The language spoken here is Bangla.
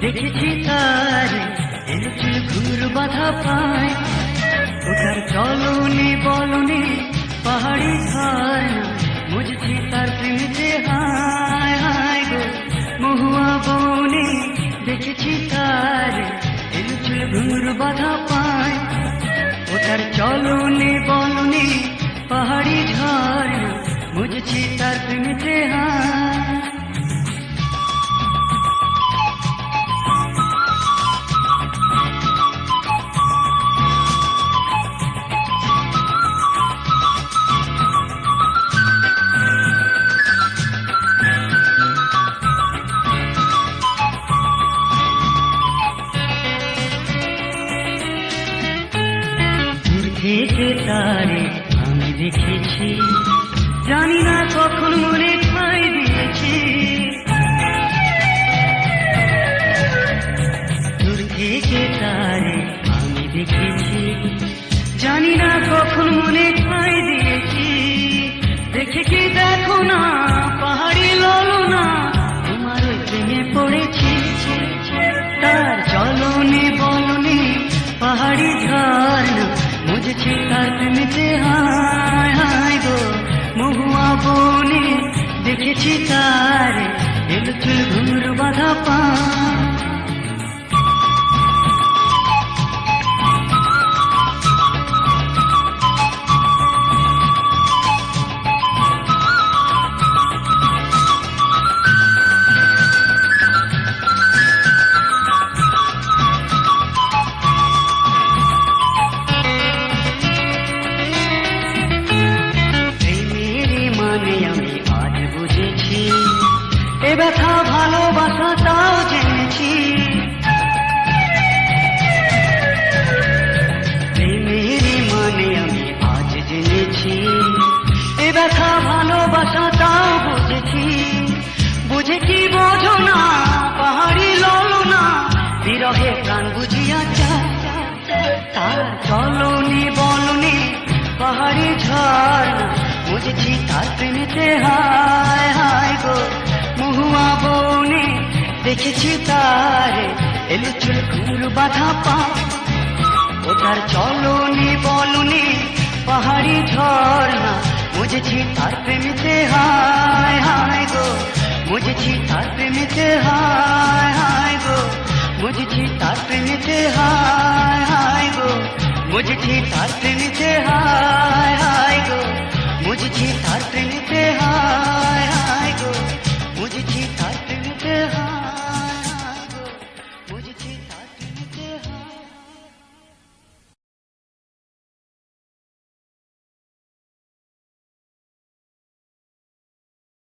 দেখেছি তার এলচুল ঘুর বাধা পায়। ওটার চলনে বলনে পাহাড়ি ঘর বুঝছি তার প্রেমেতে হায় হায় গো। মহুয়া বনে দেখেছি তার এলচুল ঘুর বাধা পায়। ওটার চলনে বলনে পাহাড়ি ঝড় বুঝছি তার প্রেমেতে থেকে তারে আমি দেখেছি। জানি না কখন মনে ঠাই দিয়েছি। দূর তারে আমি দেখেছি। জানি না কখন মনে ঠাই দিয়েছি। দেখেছি তার এলো চুল ঘুমর বাধা পা বুঝেছি তার প্রেমেতে হায় হায় গো। মহুয়া বনে দেখেছি তার, এলো চুল ঘুর বাধা পা। ও তার চলনি বলনি, পাহাড়ি ঝর্ণা। বুঝেছি তার প্রেমেতে হায় হায় গো। বুঝেছি তার প্রেমেতে হায় হায় গো। বুঝেছি তার প্রেমেতে হায় হায় গো। বুঝেছি তার প্রেমেতে হায় হায় গো। खोज थी था ट्रेन ते हाँ